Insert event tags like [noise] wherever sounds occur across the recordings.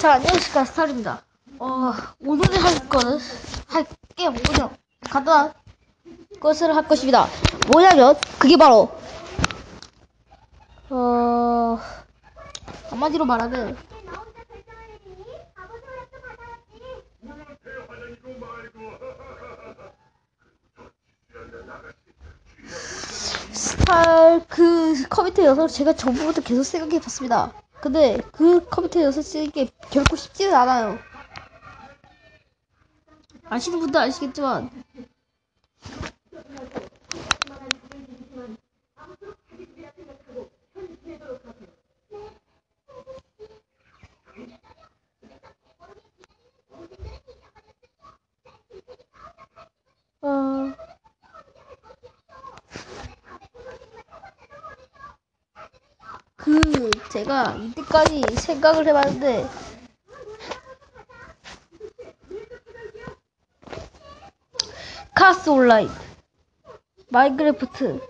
자, 안녕하십니까, 스타일입니다. 어, 오늘 할 거는, 할게 뭐냐, 간단한 것을 할 것입니다. 뭐냐면, 그게 바로, 어, 한마디로 말하면, 스타일, 그 녀석을 제가 전부부터 계속 생각해 봤습니다. 근데 그 컴퓨터 녀석 쓰는 게 결코 쉽지는 않아요. 아시는 분도 아시겠지만, 어, 그, 제가 이때까지 생각을 해봤는데, 카스 온라인, 마인크래프트를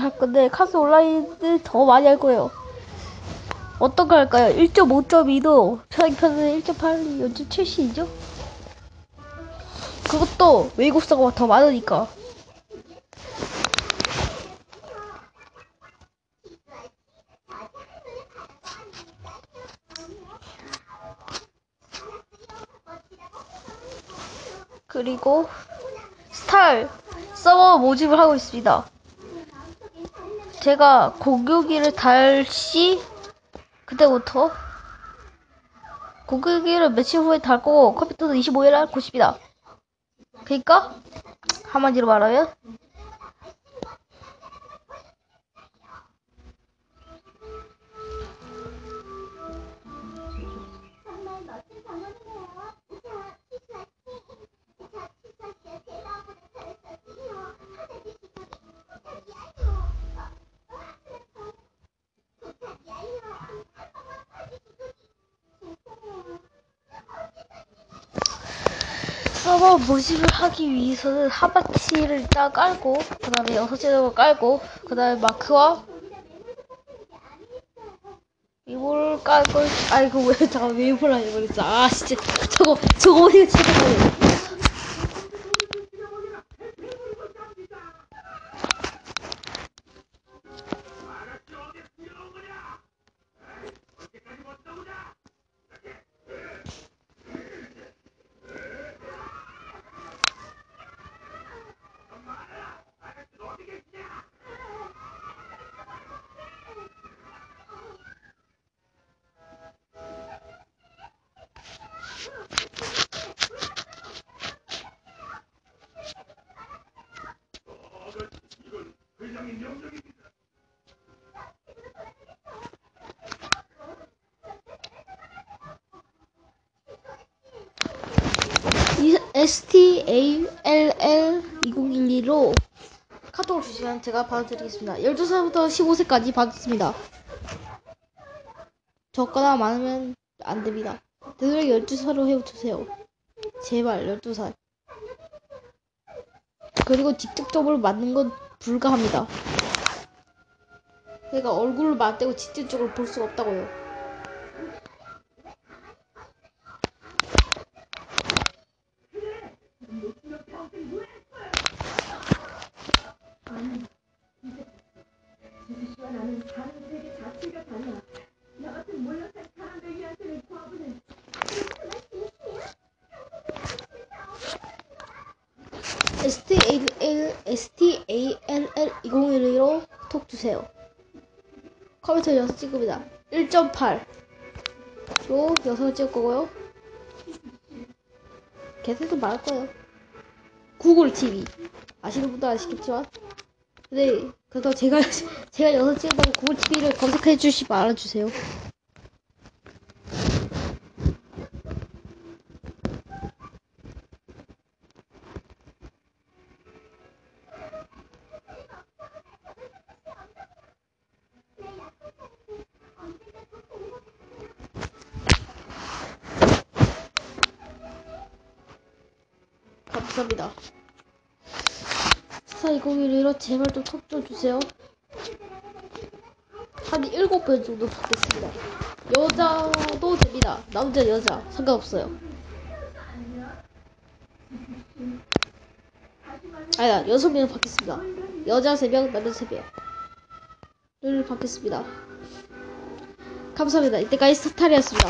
할 건데, 카스 온라인을 더 많이 할 거예요. 어떤 거 할까요? 1.5.2도 편의편은 1.8, 0.7C이죠? 그것도 외국사가 더 많으니까. 그리고 스탈 서버 모집을 하고 있습니다. 제가 공격기를 달시 그때부터 공격기를 며칠 후에 달 거고 컴퓨터도 25일에 할 것입니다. 그러니까 한마디로 말하면 서버 모집을 하기 위해서는 하바치를 일단 깔고 그 다음에 여섯 제목을 깔고 그 다음에 마크와 이걸 깔고 아이고 왜 잠깐 웨이브를 안 해버렸어 아 진짜. 저거 저거 어디가 찾아보네 이 STALL 2012로 카톡을 주시면 제가 받아드리겠습니다. 12살부터 15세까지 받습니다. 적거나 많으면 안 됩니다. 되도록 12살로 해주세요. 제발 12살. 그리고 직접적으로 맞는 건 불가합니다. 내가 얼굴을 맞대고 직접적으로 볼 수가 없다고요. STAL, STALL 2012로 톡 주세요. 컴퓨터 6 찍습니다. 1.8. 로 6을 찍을 거고요. 계속도 말할 거예요. 구글 TV. 아시는 분도 아시겠지만. 네, 그래서 제가, [laughs] 제가 6 찍는다고 구글 TV를 검색해 주시 말아주세요. 감사합니다. 스타 2012로 제발 좀 톡 좀 주세요. 한 7번 정도 받겠습니다. 여자도 됩니다. 남자, 여자 상관없어요. 아야 여섯 명을 받겠습니다. 여자 세 명, 남자 세 명. 를 받겠습니다. 감사합니다. 이때까지 스타리였습니다.